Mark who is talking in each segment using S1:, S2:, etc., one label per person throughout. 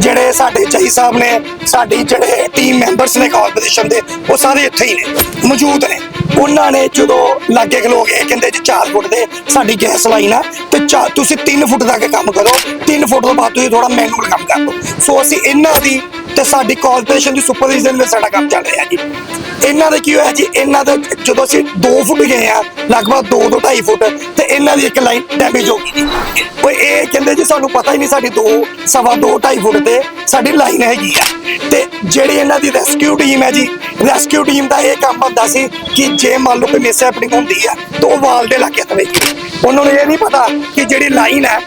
S1: ਜਿਹੜੇ ਸਾਡੇ ਜਈ ਸਾਹਿਬ ਨੇ, ਸਾਡੀ ਜਿਹੜੇ ਟੀਮ ਮੈਂਬਰਸ ਨੇ ਕਾਰਪੋਰੇਸ਼ਨ ਦੇ, ਉਹ ਸਾਰੇ ਇੱਥੇ ਹੀ ਨੇ, ਮੌਜੂਦ ਨੇ। ਉਹਨਾਂ ਨੇ ਜਦੋਂ ਲਾਗੇ ਖਲੋ ਗਏ ਕਹਿੰਦੇ ਜੀ 4 ਫੁੱਟ ਦੇ, ਸਾਡੀ ਗੈਸ ਲਾਈਨ ਆ, ਤੇ ਚਾ- ਤੁਸੀਂ 3 ਫੁੱਟ ਤੱਕ ਕੰਮ ਕਰੋ 3 ਫੁੱਟ ਤੋਂ ਬਾਅਦ ਤੁਸੀਂ ਥੋੜਾ ਮੈਨੂਅਲ ਕੰਮ ਕਰ ਲਓ। ਸੋ ਅਸੀਂ ਇਹਨਾਂ ਦੀ ਤੇ ਸਾਡੀ ਕਾਰਪੋਰੇਸ਼ਨ ਦੀ ਸੁਪਰਵਿਜ਼ਨ ਵਿੱਚ ਸਾਡਾ ਕੰਮ ਚੱਲ ਰਿਹਾ ਜੀ। ਇਹਨਾਂ ਦਾ ਕੀ ਹੋਇਆ ਜੀ? ਇਹਨਾਂ ਦਾ ਜਦੋਂ ਅਸੀਂ 2 ਫੁੱਟ ਗਏ ਆ, ਲਗਭਗ 2 ਤੋਂ 2.5 ਫੁੱਟ, ਤੇ ਇਹਨਾਂ ਦੀ ਇੱਕ ਲਾਈਨ ਡੈਮੇਜ ਹੋ ਗਈ ਜੀ। ਉਹ ਇਹ ਕਹਿੰਦੇ ਜੀ ਸਾਨੂੰ ਪਤਾ ਹੀ ਨਹੀਂ ਸਾਡੀ 2 ਸਵਾ 2 2.5 ਫੁੱਟ ਤੇ ਸਾਡੀ ਲਾਈਨ ਹੈਗੀ ਆ। ਤੇ ਜਿਹੜੀ ਇਹਨਾਂ ਦੀ ਰੈਸਕਿਊ ਟੀਮ ਹੈ ਜੀ ਰੈਸਕਿਊ ਟੀਮ ਦਾ ਇਹ ਕੰਮ ਹੁੰਦਾ ਸੀ ਕਿ ਜੇ ਮੰਨ ਲਓ ਕੋਈ ਮਿਸ ਹੈਪਨਿੰਗ ਹੁੰਦੀ ਆ, ਤਾਂ ਉਹ ਵਾਲ ਦੇ ਲਾਗੇ ਤਵੇ ਉਹਨਾਂ ਨੂੰ ਇਹ ਨਹੀਂ ਪਤਾ ਕਿ ਜਿਹੜੀ ਲਾਈਨ ਹੈ,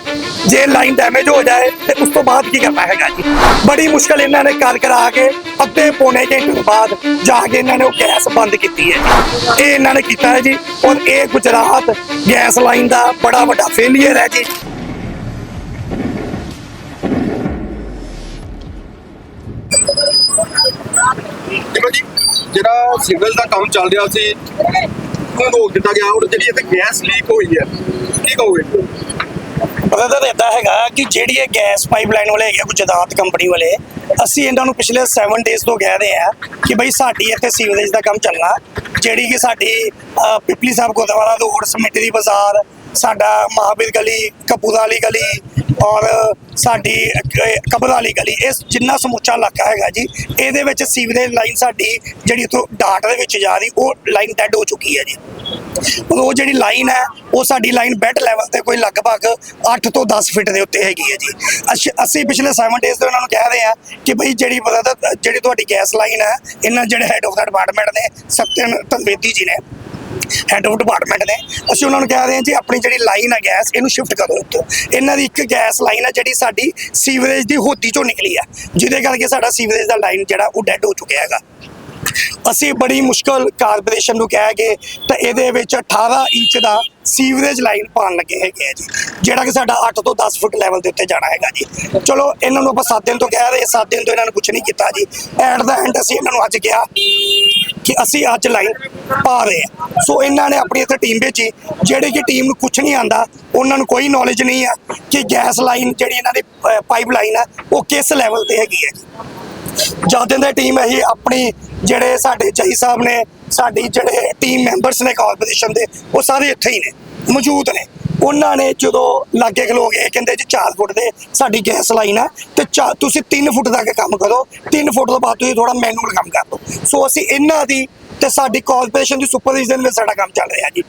S1: ਜੇ ਲਾਈਨ ਡੈਮੇਜ ਹੋ ਜਾਏ, ਤੇ ਉਸ ਤੋਂ ਬਾਅਦ ਕੀ ਕਰਨਾ ਹੈਗਾ ਜੀ। ਬੜੀ ਮੁਸ਼ਕਲ ਇਹਨਾਂ ਨੇ ਕਰ ਕਰਾ ਕੇ, ਅੱਧੇ ਪੌਣੇ ਘੰਟੇ ਤੋਂ ਬਾਅਦ ਜਾ ਕੇ ਇਹਨਾਂ ਨੇ ਉਹ ਗੈਸ ਬੰਦ ਕੀਤੀ ਹੈ ਇਹ ਇਹਨਾਂ ਨੇ ਕੀਤਾ ਹੈ ਜੀ, ਔਰ ਇਹ ਗੁਜਰਾਤ ਗੈਸ ਲਾਈਨ ਦਾ ਬੜਾ ਵੱਡਾ ਫੇਲਿਅਰ ਹੈ ਜੀ।
S2: ਜਿਹੜਾ ਸਿਗਨਲ ਦਾ ਕੰਮ ਚੱਲ ਰਿਹਾ ਸੀ, ਉਹ ਰੋਕ ਦਿੱਤਾ ਗਿਆ। ਹੁਣ ਜਿਹੜੀ ਇੱਥੇ ਗੈਸ ਲੀਕ ਹੋਈ ਹੈ, ਕੀ ਕਹੋਗੇ?
S1: ਬ੍ਰਦਰ ਇਦਾਂ ਹੈਗਾ ਕਿ ਜਿਹੜੀ ਇਹ ਗੈਸ ਪਾਈਪਲਾਈਨ ਵਾਲੇ ਹੈਗੇ ਗੁਜਰਾਤ ਕੰਪਨੀ ਵਾਲੇ, ਅਸੀਂ ਇਹਨਾਂ ਨੂੰ ਪਿਛਲੇ 7 ਡੇਜ਼ ਤੋਂ ਕਹਿ ਰਹੇ ਆ ਕਿ ਬਈ ਸਾਡੀ ਇੱਥੇ ਸੀਵਰੇਜ ਦਾ ਕੰਮ ਚੱਲਣਾ। ਜਿਹੜੀ ਕਿ ਸਾਡੀ ਪਿਪਲੀ ਸਾਹਿਬ ਗੁਰਦੁਆਰਾ ਰੋਡ ਸਮਿਤੀ ਬਾਜ਼ਾਰ ਸਾਡਾ ਮਹਾਵੀਰ ਗਲੀ ਕਪੂਰ ਵਾਲੀ ਗਲੀ ਔਰ ਸਾਡੀ ਕਬਰ ਵਾਲੀ ਗਲੀ ਇਸ ਜਿੰਨਾ ਸਮੁੱਚਾ ਇਲਾਕਾ ਹੈਗਾ ਜੀ ਇਹਦੇ ਵਿੱਚ ਸੀਵਰੇਜ ਲਾਈਨ ਸਾਡੀ ਜਿਹੜੀ ਤੋਂ ਡਾਟ ਦੇ ਵਿੱਚ ਜਾ ਰਹੀ ਉਹ ਲਾਈਨ ਡੈਡ ਹੋ ਚੁੱਕੀ ਹੈ ਜੀ। ਉਹ ਜਿਹੜੀ ਲਾਈਨ ਹੈ ਉਹ ਸਾਡੀ ਲਾਈਨ ਬੈੱਡ ਲੈਵਲ ਤੇ ਕੋਈ ਲਗਭਗ 8 ਤੋਂ 10 ਫਿਟ ਦੇ ਉੱਤੇ ਹੈਗੀ ਹੈ ਜੀ। ਅਸ਼- ਅਸੀਂ ਪਿਛਲੇ 7 ਡੇਜ਼ ਤੋਂ ਉਹਨਾਂ ਨੂੰ ਕਹਿ ਰਹੇ ਆ ਕਿ ਭਈ ਜਿਹੜੀ brother, ਜਿਹੜੀ ਤੁਹਾਡੀ ਗੈਸ ਲਾਈਨ ਹੈ ਇਹਨਾਂ ਜਿਹੜੇ ਹੈਡ ਆਫ ਦਾ ਡਿਪਾਰਟਮੈਂਟ ਨੇ ਸਤਿਨ ਤਨਵੇਦੀ ਜੀ ਨੇ ਹੈਡ ਆਫ ਡਿਪਾਰਟਮੈਂਟ ਨੇ। ਅਸੀਂ ਉਹਨਾਂ ਨੂੰ ਕਹਿ ਰਹੇ ਹਾਂ ਜੀ, ਆਪਣੀ ਜਿਹੜੀ ਲਾਈਨ ਹੈ ਗੈਸ ਇਹਨੂੰ ਸ਼ਿਫਟ ਕਰੋ ਇੱਥੋਂ। ਇਹਨਾਂ ਦੀ ਇੱਕ ਗੈਸ ਲਾਈਨ ਹੈ ਜਿਹੜੀ ਸਾਡੀ ਸੀਵਰੇਜ ਦੀ ਹੋਦੀ ਚੋਂ ਨਿਕਲੀ ਆ। ਜਿਹਦੇ ਕਰਕੇ ਸਾਡਾ ਸੀਵਰੇਜ ਦਾ ਲਾਈਨ ਜਿਹੜਾ ਉਹ ਡੈਡ ਹੋ ਚੁੱਕਿਆ ਹੈਗਾ। ਅਸੀਂ ਬੜੀ ਮੁਸ਼ਕਲ ਕਾਰਪੋਰੇਸ਼ਨ ਨੂੰ ਕਹਿ ਕੇ ਤਾਂ ਇਹਦੇ ਵਿੱਚ 18 ਇੰਚ ਦਾ ਸੀਵਰੇਜ ਲਾਈਨ ਪਾਉਣ ਲੱਗੇ ਹੈਗੇ ਆ ਜੀ, ਜਿਹੜਾ ਕਿ ਸਾਡਾ 8 ਤੋਂ 10 ਫੁੱਟ ਲੈਵਲ ਦੇ ਉੱਤੇ ਜਾਣਾ ਹੈਗਾ ਜੀ। ਚਲੋ, ਇਹਨਾਂ ਨੂੰ ਆਪਾਂ 7 ਦਿਨ ਤੋਂ ਕਹਿ ਰਹੇ 7 ਦਿਨ ਤੋਂ ਇਹਨਾਂ ਨੂੰ ਕੁਝ ਨਹੀਂ ਕੀਤਾ ਜੀ। ਐਟ ਦਾ ਐਂਡ ਅਸੀਂ ਇਹਨਾਂ ਨੂੰ ਅੱਜ ਕਿਹਾ ਕਿ ਅਸੀਂ ਅੱਜ ਲਾਈਨ ਪਾ ਰਹੇ ਹਾਂ। ਸੋ ਇਹਨਾਂ ਨੇ ਆਪਣੀ ਇੱਥੇ ਟੀਮ ਭੇਜੀ। ਜਿਹੜੀ ਕਿ ਟੀਮ ਨੂੰ ਕੁਝ ਨਹੀਂ ਆਂਦਾ, ਉਹਨਾਂ ਨੂੰ ਕੋਈ ਨੌਲੇਜ ਨਹੀਂ ਆ ਕਿ ਗੈਸ ਲਾਈਨ ਜਿਹੜੀ ਇਹਨਾਂ ਦੀ ਪਾਈਪ ਲਾਈਨ ਆ, ਉਹ ਕਿਸ ਲੈਵਲ ਤੇ ਹੈਗੀ ਹੈ ਜੀ। ਜਦ ਦੇ ਟੀਮ ਹੈ ਆਪਣੀ ਜਿਹੜੇ ਸਾਡੇ ਜਈ ਸਾਹਿਬ ਨੇ, ਸਾਡੀ ਜਿਹੜੇ ਟੀਮ ਮੈਂਬਰਸ ਨੇ ਕਾਰਪੋਰੇਸ਼ਨ ਦੇ, ਉਹ ਸਾਰੇ ਇੱਥੇ ਹੀ ਨੇ, ਮੌਜੂਦ ਨੇ। ਉਹਨਾਂ ਨੇ ਜਦੋਂ ਲਾਗੇ ਖਲੋ ਗਏ ਕਹਿੰਦੇ ਜੀ 4 ਫੁੱਟ ਦੇ ਸਾਡੀ ਗੈਸ ਲਾਈਨ ਆ, ਤੇ ਚਾ- ਤੁਸੀਂ 3 ਫੁੱਟ ਤੱਕ ਕੰਮ ਕਰੋ 3 ਫੁੱਟ ਤੋਂ ਬਾਅਦ ਤੁਸੀਂ ਥੋੜਾ ਮੈਨੂਅਲ ਕੰਮ ਕਰ ਲਓ। ਸੋ ਅਸੀਂ ਇਹਨਾਂ ਦੀ ਤੇ ਸਾਡੀ ਕਾਰਪੋਰੇਸ਼ਨ ਦੀ ਸੁਪਰਵਿਜ਼ਨ ਵਿੱਚ ਸਾਡਾ ਕੰਮ ਚੱਲ ਰਿਹਾ ਜੀ।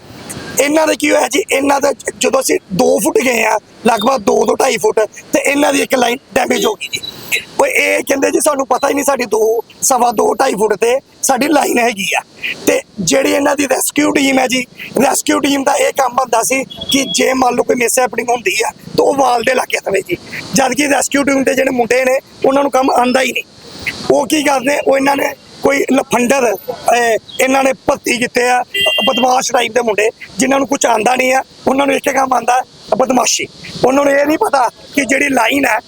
S1: ਇਹਨਾਂ ਦਾ ਕੀ ਹੋਇਆ ਜੀ? ਇਹਨਾਂ ਦਾ ਜਦੋਂ ਅਸੀਂ 2 ਫੁੱਟ ਗਏ ਆ, ਲਗਭਗ 2 ਤੋਂ 2.5 ਫੁੱਟ, ਤੇ ਇਹਨਾਂ ਦੀ ਇੱਕ ਲਾਈਨ ਡੈਮੇਜ ਹੋ ਗਈ ਜੀ। ਉਹ ਇਹ ਕਹਿੰਦੇ ਜੀ, ਸਾਨੂੰ ਪਤਾ ਹੀ ਨਹੀਂ ਸਾਡੀ 2 ਸਵਾ 2 2.5 ਫੁੱਟ ਤੇ ਸਾਡੀ ਲਾਈਨ ਹੈਗੀ ਆ। ਤੇ ਜਿਹੜੀ ਇਹਨਾਂ ਦੀ ਰੈਸਕਿਊ ਟੀਮ ਹੈ ਜੀ ਰੈਸਕਿਊ ਟੀਮ ਦਾ ਇਹ ਕੰਮ ਹੁੰਦਾ ਸੀ ਕਿ ਜੇ ਮੰਨ ਲਓ ਕੋਈ ਮਿਸ ਹੈਪਨਿੰਗ ਹੁੰਦੀ ਆ, ਤਾਂ ਉਹ ਵਾਲ ਦੇ ਲਾਗੇ ਤਵੇ ਜੀ। ਜਦ ਕਿ ਰੈਸਕਿਊ ਟੀਮ ਦੇ ਜਿਹੜੇ ਮੁੰਡੇ ਨੇ, ਉਹਨਾਂ ਨੂੰ ਕੰਮ ਆਂਦਾ ਹੀ ਨਹੀਂ। ਉਹ ਕੀ ਕਰਦੇ, ਉਹ ਇਹਨਾਂ ਨੇ ਕੋਈ ਲਫੰਡਰ ਇਹਨਾਂ ਨੇ ਭਰਤੀ ਕੀਤੇ ਆ, ਬਦਮਾਸ਼ ਟਾਈਪ ਦੇ ਮੁੰਡੇ, ਜਿਨ੍ਹਾਂ ਨੂੰ ਕੁਝ ਆਂਦਾ ਨਹੀਂ ਆ, ਉਹਨਾਂ ਨੂੰ ਇੱਕ ਕੰਮ ਆਂਦਾ, ਬਦਮਾਸ਼ੀ। ਉਹਨਾਂ ਨੂੰ ਇਹ ਨਹੀਂ ਪਤਾ ਕਿ ਜਿਹੜੀ ਲਾਈਨ ਹੈ,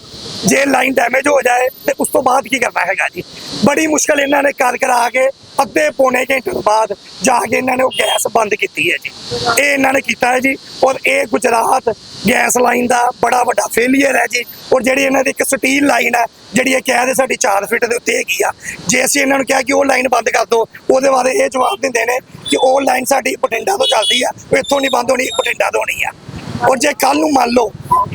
S1: ਜੇ ਲਾਈਨ ਡੈਮੇਜ ਹੋ ਜਾਏ, ਤੇ ਉਸ ਤੋਂ ਬਾਅਦ ਕੀ ਕਰਨਾ ਹੈਗਾ ਜੀ। ਬੜੀ ਮੁਸ਼ਕਲ ਇਹਨਾਂ ਨੇ ਕਰ ਕਰਾ ਕੇ ਅੱਧੇ ਪੌਣੇ ਘੰਟੇ ਤੋਂ ਬਾਅਦ ਜਾ ਕੇ ਇਹਨਾਂ ਨੇ ਉਹ ਗੈਸ ਬੰਦ ਕੀਤੀ ਹੈ ਜੀ। ਇਹ ਇਹਨਾਂ ਨੇ ਕੀਤਾ ਹੈ ਜੀ ਔਰ ਇਹ ਗੁਜਰਾਤ ਗੈਸ ਲਾਈਨ ਦਾ ਬੜਾ ਵੱਡਾ ਫੇਲਿਅਰ ਹੈ ਜੀ। ਔਰ ਜਿਹੜੀ ਇਹਨਾਂ ਦੀ ਇੱਕ ਸਟੀਲ ਲਾਈਨ ਹੈ, ਜਿਹੜੀ ਇਹ ਕਹਿ ਦੇ ਸਾਡੀ 4 ਫੀਟ ਦੇ ਉੱਤੇ ਹੈਗੀ ਆ, ਜੇ ਅਸੀਂ ਇਹਨਾਂ ਨੂੰ ਕਿਹਾ ਕਿ ਉਹ ਲਾਈਨ ਬੰਦ ਕਰ ਦਿਓ, ਉਹਦੇ ਬਾਰੇ ਇਹ ਜਵਾਬ ਦਿੰਦੇ ਨੇ ਕਿ ਉਹ ਲਾਈਨ ਸਾਡੀ ਬਠਿੰਡਾ ਤੋਂ ਚੱਲਦੀ ਆ, ਉਹ ਇੱਥੋਂ ਨਹੀਂ ਬੰਦ ਹੋਣੀ, ਬਠਿੰਡਾ ਤੋਂ ਹੋਣੀ ਆ। ਔਰ ਜੇ ਕੱਲ ਨੂੰ ਮੰਨ ਲਓ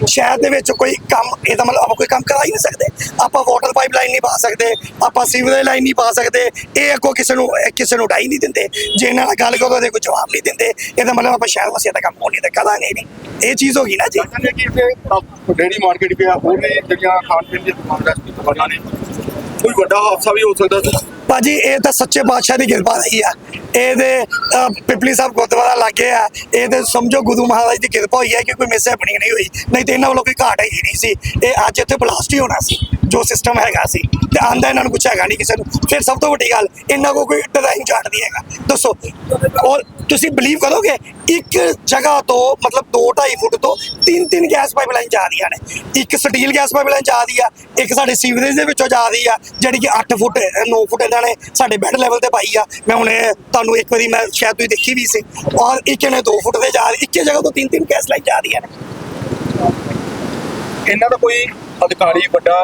S1: ਸ਼ਹਿਰ ਦੇ ਵਿੱਚ ਕੋਈ ਕੰਮ, ਇਹਦਾ ਮਤਲਬ ਆਪਾਂ ਕੋਈ ਕੰਮ ਕਰਾ ਹੀ ਨਹੀਂ ਸਕਦੇ, ਆਪਾਂ ਵਾਟਰ ਪਾਈਪ ਲਾਈਨ ਨਹੀਂ ਪਾ ਸਕਦੇ, ਆਪਾਂ ਸੀਵਰੇਜ ਲਾਈਨ ਨਹੀਂ ਪਾ ਸਕਦੇ, ਇਹ ਅੱਗੋਂ ਕਿਸੇ ਨੂੰ ਕਿਸੇ ਨੂੰ ਡਾਈ ਨਹੀਂ ਦਿੰਦੇ, ਜੇ ਇਹਨਾਂ ਨਾਲ ਗੱਲ ਕਰੋ ਤੇ ਕੋਈ ਜਵਾਬ ਨਹੀਂ ਦਿੰਦੇ, ਇਹਦਾ ਮਤਲਬ ਆਪਾਂ ਸ਼ਹਿਰ ਵਾਸੀਆਂ ਦਾ ਕੰਮ ਹੋਣੀ ਤੇ ਕਰਾਂਗੇ ਨਹੀਂ। ਇਹ ਚੀਜ਼ ਹੋ ਗਈ ਨਾ ਜੀ।
S2: ਡੇਰੀ ਮਾਰਕੀਟ ਪਿਆ ਹੋਰ ਵੀ ਜਿਹੜੀਆਂ ਖਾਣ ਪੀਣ ਦੀਆਂ ਦੀ ਦੁਕਾਨਾਂ ਨੇ, ਕੋਈ ਵੱਡਾ ਹਾਦਸਾ ਵੀ ਹੋ ਸਕਦਾ ਸੀ।
S1: ਭਾਜੀ, ਇਹ ਤਾਂ ਸੱਚੇ ਪਾਤਸ਼ਾਹ ਦੀ ਕਿਰਪਾ ਰਹੀ ਆ। ਇਹਦੇ ਪਿਪਲੀ ਸਾਹਿਬ ਗੁਰਦੁਆਰਾ ਲੱਗੇ ਆ। ਇਹ ਤੇ ਸਮਝੋ ਗੁਰੂ ਮਹਾਰਾਜ ਦੀ ਕਿਰਪਾ ਹੋਈ ਹੈ ਕਿ ਕੋਈ ਮਿਸ ਹੈਪਨਿੰਗ ਨਹੀਂ ਹੋਈ। ਨਹੀਂ ਤੇ ਇਹਨਾਂ ਵੱਲੋਂ ਕੋਈ ਘਾਟ ਹੀ ਨਹੀਂ ਸੀ। ਇਹ ਅੱਜ ਇੱਥੇ ਬਲਾਸਟ ਹੀ ਹੋਣਾ ਸੀ, ਜੋ ਸਿਸਟਮ ਹੈਗਾ ਸੀ। ਤੇ ਆਂਦਾ ਇਹਨਾਂ ਨੂੰ ਕੁਛ ਹੈਗਾ ਨਹੀਂ ਕਿਸੇ ਨੂੰ। ਫਿਰ ਸਭ ਤੋਂ ਵੱਡੀ ਗੱਲ, ਇਹਨਾਂ ਕੋ ਕੋਈ ਡਿਜ਼ਾਈਨ ਚਾਰਟ ਨਹੀਂ ਹੈਗਾ। ਦੱਸੋ। ਔਰ ਤੁਸੀਂ ਬਲੀਵ ਕਰੋਗੇ? ਇੱਕ ਜਗ੍ਹਾ ਤੋਂ, ਮਤਲਬ 2.5 ਫੁੱਟ ਤੋਂ ਤਿੰਨ ਤਿੰਨ ਗੈਸ ਪਾਈਪਲਾਈਨ ਜਾ ਰਹੀਆਂ ਨੇ। ਇੱਕ ਸਟੀਲ ਗੈਸ ਪਾਈਪਲਾਈਨ ਜਾ ਰਹੀ ਆ, ਇੱਕ ਸਾਡੇ ਸੀਵਰੇਜ ਦੇ ਵਿੱਚੋਂ ਜਾ ਰਹੀ ਆ ਜਿਹੜੀ ਕਿ 8 ਫੁੱਟ 9 ਫੁੱਟ ਇਹਨਾਂ ਨੇ ਸਾਡੇ ਬੈੱਡ ਲੈਵਲ ਤੇ ਪਾਈ ਆ। ਮੈਂ ਹੁਣੇ ਤੁਹਾਨੂੰ ਇੱਕ ਵਾਰੀ ਮੈਂ ਸ਼ਾਇਦ ਤੁਸੀਂ ਦੇਖੀ ਵੀ ਸੀ। ਔਰ ਇੱਕ ਨੇ 2 ਫੁੱਟ ਤੇ ਜਾ ਰਹੀ, ਇੱਕੇ ਜਗ੍ਹਾ ਤੋਂ ਤਿੰਨ ਤਿੰਨ ਗੈਸ ਲਾਈਨ ਜਾ ਰਹੀਆਂ ਨੇ।
S2: ਇਹਨਾਂ ਦਾ ਕੋਈ ਅਧਿਕਾਰੀ ਵੱਡਾ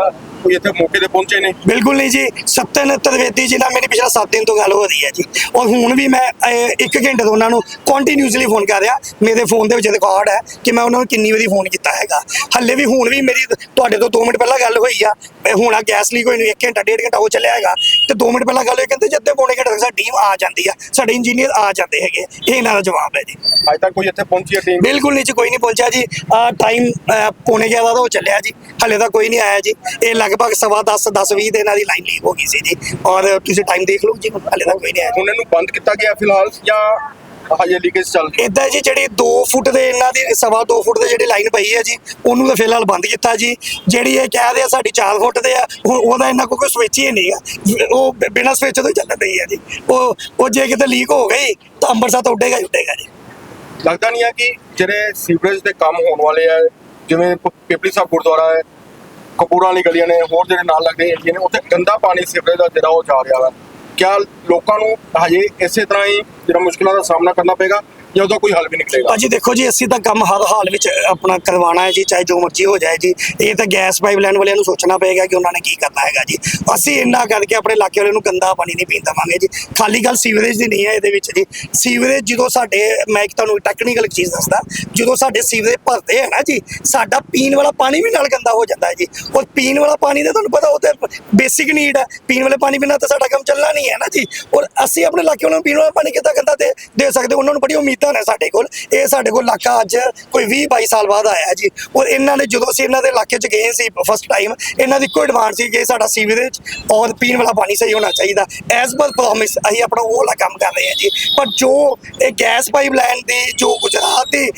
S2: ਕੋਈ ਇੱਥੇ ਮੌਕੇ ਤੇ ਪਹੁੰਚੇ ਨੇ
S1: ਬਿਲਕੁਲ ਨਹੀਂ ਜੀ। ਸਤਨ ਤ੍ਰਿਵੇਦੀ ਜੀ ਨਾਲ ਮੇਰੀ ਪਿਛਲਾ 7 ਦਿਨ ਤੋਂ ਗੱਲ ਹੋ ਰਹੀ ਹੈ ਜੀ। ਔਰ ਹੁਣ ਵੀ ਮੈਂ ਅਹ, ਘੰਟੇ ਤੋਂ ਉਹਨਾਂ ਨੂੰ ਕੰਟੀਨਿਊਸਲੀ ਫੋਨ ਕਰ ਰਿਹਾ। ਮੇਰੇ ਫੋਨ ਦੇ ਵਿੱਚ ਰਿਕਾਰਡ ਹੈ ਕਿ ਮੈਂ ਉਹਨਾਂ ਨੂੰ ਕਿੰਨੀ ਵਾਰੀ ਫੋਨ ਕੀਤਾ ਹੈਗਾ। ਹੱਲੇ ਵੀ ਹੁਣ ਵੀ ਮੇਰੀ ਤੁਹਾਡੇ ਤੋਂ 2 ਮਿੰਟ ਪਹਿਲਾਂ ਗੱਲ ਹੋਈ ਆ। ਹੁਣ ਆ ਗੈਸ ਲੀਕ ਹੋਈ ਨੂੰ 1 ਘੰਟਾ 1.5 ਘੰਟਾ ਹੋ ਚੱਲਿਆ ਹੈਗਾ। ਤੇ 2 ਮਿੰਟ ਪਹਿਲਾਂ ਗੱਲ ਹੋਈ ਕਹਿੰਦੇ ਜਦ ਪੌਣੇ ਘੰਟੇ ਤੱਕ ਸਾਡੀ ਟੀਮ ਆ ਜਾਂਦੀ ਆ ਸਾਡੇ ਇੰਜੀਨੀਅਰ ਆ ਜਾਂਦੇ ਹੈਗੇ। ਇਹ ਇਹਨਾਂ ਦਾ ਜਵਾਬ ਹੈ ਜੀ।
S2: ਅੱਜ ਤੱਕ ਕੋਈ ਇੱਥੇ ਪਹੁੰਚੀ ਹੈ ਟੀਮ
S1: ਬਿਲਕੁਲ ਨਹੀਂ ਜੀ ਕੋਈ ਨਹੀਂ ਪਹੁੰਚਿਆ ਜੀ। ਟਾਈਮ ਪੌਣੇ 11 ਦਾ ਹੋ ਚੱਲਿਆ ਜੀ। ਹਲੇ ਤਾਂ ਕੋਈ ਨਹੀਂ ਆਇਆ ਜੀ। ਇਹ ਲਗਭਗ ਸਵਾ 10 10 20 ਦੇ ਇਹਨਾਂ ਦੀ ਲਾਈਨ ਲੀਕ ਹੋ ਗਈ ਸੀ ਜੀ। ਔਰ ਤੁਸੀਂ ਟਾਈਮ ਦੇਖ ਲਓ ਜੀ ਹਲੇ ਤਾਂ ਕੋਈ ਨਹੀਂ ਆਇਆ
S2: ਹੁਣ ਇਹਨੂੰ ਬੰਦ ਕੀਤਾ ਗਿਆ ਫਿਲਹਾਲ ਜਾਂ ਹਜੇ ਲੀਕੇਜ ਚੱਲ ਰਹੀ ਹੈ?
S1: ਇਦਾਂ ਜੀ ਜਿਹੜੀ 2 ਫੁੱਟ ਦੇ ਇਹਨਾਂ ਦੀ ਸਵਾ 2 ਫੁੱਟ ਦੇ ਜਿਹੜੀ ਲਾਈਨ ਪਈ ਹੈ ਜੀ ਉਹਨੂੰ ਤਾਂ ਫਿਲਹਾਲ ਬੰਦ ਕੀਤਾ ਜੀ। ਜਿਹੜੀ ਇਹ ਕਹਿ ਰਹੇ ਆ ਸਾਡੀ 4 ਫੁੱਟ ਦੇ ਆ ਹੁਣ ਉਹਦਾ ਇਹਨਾਂ ਕੋਈ ਸਵਿਚ ਹੀ ਨਹੀਂ ਆ। ਉਹ ਬਿਨਾਂ ਸਵਿਚ ਤੋਂ ਹੀ ਚੱਲ ਰਹੀ ਹੈ ਜੀ। ਉਹ ਉਹ ਜੇ ਕਿਤੇ ਲੀਕ ਹੋ ਗਈ ਤਾਂ ਅੰਮ੍ਰਿਤਸਰ ਤਾਂ ਉੱਡੇਗਾ ਹੀ ਉੱਡੇਗਾ ਜੀ।
S2: ਲੱਗਦਾ ਨਹੀਂ ਹੈ ਕਿ ਜਿਹੜੇ ਸੀਵਰੇਜ ਦੇ ਕੰਮ ਹੋਣ ਵਾਲੇ ਆ, ਜਿਵੇਂ ਪ- ਪਿਪਲੀ ਸਾਹਿਬ ਗੁਰਦੁਆਰਾ ਹੈ, ਕਪੂਰਾਂ ਵਾਲੀ ਗਲੀਆਂ ਨੇ, ਹੋਰ ਜਿਹੜੇ ਨਾਲ ਲੱਗਦੇ ਏਰੀਏ ਨੇ, ਉੱਥੇ ਗੰਦਾ ਪਾਣੀ ਸੀਵਰੇਜ ਦਾ ਜਿਹੜਾ ਉਹ ਜਾ ਰਿਹਾ ਵਾ। ਕਿਆ ਲੋਕਾਂ ਨੂੰ ਹਜੇ ਇਸੇ ਤਰ੍ਹਾਂ ਹੀ ਜਿਹੜਾ ਮੁਸ਼ਕਲਾਂ ਦਾ ਸਾਹਮਣਾ ਕਰਨਾ ਪਏਗਾ? ਜਾਂ ਉਹਦਾ ਕੋਈ ਹੱਲ ਵੀ ਨਿਕਲੇਗਾ।
S1: ਭਾਜੀ ਦੇਖੋ ਜੀ, ਅਸੀਂ ਤਾਂ ਕੰਮ ਹਰ ਹਾਲ ਵਿੱਚ ਆਪਣਾ ਕਰਵਾਉਣਾ ਹੈ ਜੀ, ਚਾਹੇ ਜੋ ਮਰਜ਼ੀ ਹੋ ਜਾਏ ਜੀ। ਇਹ ਤਾਂ ਗੈਸ ਪਾਈਪਲਾਈਨ ਵਾਲਿਆਂ ਨੂੰ ਸੋਚਣਾ ਪਏਗਾ ਕਿ ਉਹਨਾਂ ਨੇ ਕੀ ਕਰਨਾ ਹੈਗਾ ਜੀ। ਅਸੀਂ ਇੰਨਾ ਕਰਕੇ ਆਪਣੇ ਇਲਾਕੇ ਵਾਲਿਆਂ ਨੂੰ ਗੰਦਾ ਪਾਣੀ ਨਹੀਂ ਪੀਣ ਦੇਵਾਂਗੇ ਜੀ। ਖਾਲੀ ਗੱਲ ਸੀਵਰੇਜ ਦੀ ਨਹੀਂ ਹੈ ਇਹਦੇ ਵਿੱਚ ਜੀ। ਸੀਵਰੇਜ ਜਦੋਂ ਸਾਡੇ, ਮੈਂ ਇੱਕ ਤੁਹਾਨੂੰ ਟੈਕਨੀਕਲ ਚੀਜ਼ ਦੱਸਦਾ, ਜਦੋਂ ਸਾਡੇ ਸੀਵਰੇਜ ਭਰਦੇ ਹੈ ਨਾ ਜੀ, ਸਾਡਾ ਪੀਣ ਵਾਲਾ ਪਾਣੀ ਵੀ ਨਾਲ ਗੰਦਾ ਹੋ ਜਾਂਦਾ ਹੈ ਜੀ। ਔਰ ਪੀਣ ਵਾਲਾ ਪਾਣੀ ਦਾ ਤੁਹਾਨੂੰ ਪਤਾ, ਉਹ ਤੇ ਬੇਸਿਕ ਨੀਡ ਹੈ। ਪੀਣ ਵਾਲੇ ਪਾਣੀ ਬਿਨਾਂ ਤਾਂ ਸਾਡਾ ਕੰਮ ਚੱਲਣਾ ਨਹੀਂ ਹੈ ਨਾ ਜੀ। ਔਰ ਅਸੀਂ ਆਪਣੇ ਇਲਾਕੇ ਵਾਲਿਆਂ ਨੂੰ ਪੀਣ ਵਾਲਾ ਪਾਣੀ ਕਿੱਦਾਂ ਗੰਦਾ ਦੇ ਸਕਦੇ? ਉਹਨਾਂ ਨੂੰ ਬੜੀ ਉਮੀਦ ਨੇ ਸਾਡੇ ਕੋਲ। ਇਹ ਸਾਡੇ ਕੋਲ ਇਲਾਕਾ ਅੱਜ ਕੋਈ 20 22 ਸਾਲ ਬਾਅਦ ਆਇਆ ਜੀ। ਔਰ ਇਹਨਾਂ ਨੇ ਜਦੋਂ ਅਸੀਂ ਇਹਨਾਂ ਦੇ ਇਲਾਕੇ 'ਚ ਗਏ ਸੀ ਫਸਟ ਟਾਈਮ ਇਹਨਾਂ ਦੀ ਇੱਕੋ ਡਿਮਾਂਡ ਸੀ ਕਿ ਸਾਡਾ ਸੀਵਰੇਜ ਔਰ ਪੀਣ ਵਾਲਾ ਪਾਣੀ ਸਹੀ ਹੋਣਾ ਚਾਹੀਦਾ। ਐਸ ਪਰ ਪ੍ਰੋਮਿਸ ਅਸੀਂ ਆਪਣਾ ਉਹ ਵਾਲਾ ਕੰਮ ਕਰ ਰਹੇ ਹਾਂ ਜੀ। ਪਰ ਜੋ ਇਹ ਗੈਸ ਪਾਈਪਲਾਈਨ ਦੀ, ਜੋ ਗੁਜਰਾਤ ਦੀ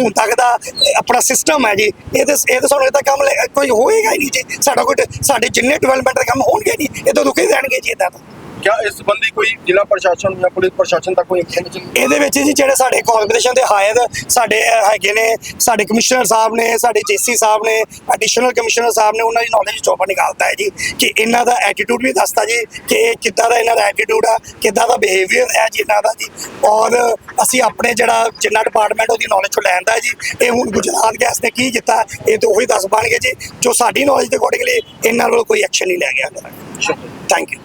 S1: ਹੁਣ ਤੱਕ ਦਾ ਆਪਣਾ ਸਿਸਟਮ ਹੈ ਜੀ, ਇਹ ਤੇ, ਇਹ ਤਾਂ ਸਾਨੂੰ ਇਹਦਾ ਕੰਮ ਲੈ- ਕੋਈ ਹੋਏਗਾ ਹੀ ਨਹੀਂ ਜੀ। ਸਾਡਾ ਕੋਈ, ਸਾਡੇ ਜਿੰਨੇ ਡਿਵੈਲਪਮੈਂਟ ਦੇ ਕੰਮ ਹੋਣਗੇ ਨਹੀਂ ਇਹ ਤਾਂ ਰੁਕੇ ਰਹਿਣਗੇ ਜੀ ਇਦਾਂ ਤਾਂ।
S2: ਕਿਆ ਇਸ ਸੰਬੰਧੀ ਕੋਈ ਜ਼ਿਲ੍ਹਾ ਪ੍ਰਸ਼ਾਸਨ ਜਾਂ ਪੁਲਿਸ ਪ੍ਰਸ਼ਾਸਨ ਤੱਕ ਕੋਈ ਇਨਫੋਰਮੇਸ਼ਨ
S1: ਇਹਦੇ ਵਿੱਚ ਜੀ ਜਿਹੜੇ ਸਾਡੇ ਕਾਰਪੋਰੇਸ਼ਨ ਦੇ ਹਾਇਰ ਸਾਡੇ ਅਹ, ਹੈਗੇ ਨੇ ਸਾਡੇ ਕਮਿਸ਼ਨਰ ਸਾਹਿਬ ਨੇ ਸਾਡੇ ਜੇਸੀ ਸਾਹਿਬ ਨੇ ਐਡੀਸ਼ਨਲ ਕਮਿਸ਼ਨਰ ਸਾਹਿਬ ਨੇ ਉਹਨਾਂ ਦੀ ਨੌਲੇਜ ਚੋਪਾ ਨਿਕਾਲਤਾ ਹੈ ਜੀ ਕਿ ਇਹਨਾਂ ਦਾ ਐਟੀਟਿਊਡ ਵੀ ਦੱਸਦਾ ਜੀ ਕਿ ਇਹ ਕਿੱਦਾਂ ਦਾ ਇਹਨਾਂ ਦਾ ਐਟੀਟਿਊਡ ਆ ਕਿੱਦਾਂ ਦਾ ਬਿਹੇਵੀਅਰ ਹੈ ਜੀ ਇਹਨਾਂ ਦਾ ਜੀ। ਔਰ ਅਸੀਂ ਆਪਣੇ ਜਿਹੜਾ ਜਿੰਨਾ ਡਿਪਾਰਟਮੈਂਟ ਉਹਦੀ ਨੌਲੇਜ ਤੋਂ ਲੈਂਦਾ ਜੀ ਇਹ ਹੁਣ ਗੁਜਰਾਤ ਗੈਸ ਨੇ ਕੀ ਕੀਤਾ ਇਹ ਤਾਂ ਉਹੀ ਦੱਸ ਪਾਣਗੇ ਜੀ ਜੋ ਸਾਡੀ ਨੌਲੇਜ ਦੇ ਅਕੋਰਡਿੰਗਲੀ ਇਹਨਾਂ ਵੱਲੋਂ ਕੋਈ ਐਕਸ਼ਨ ਨਹੀਂ ਲਿਆ ਗਿਆ। Thank you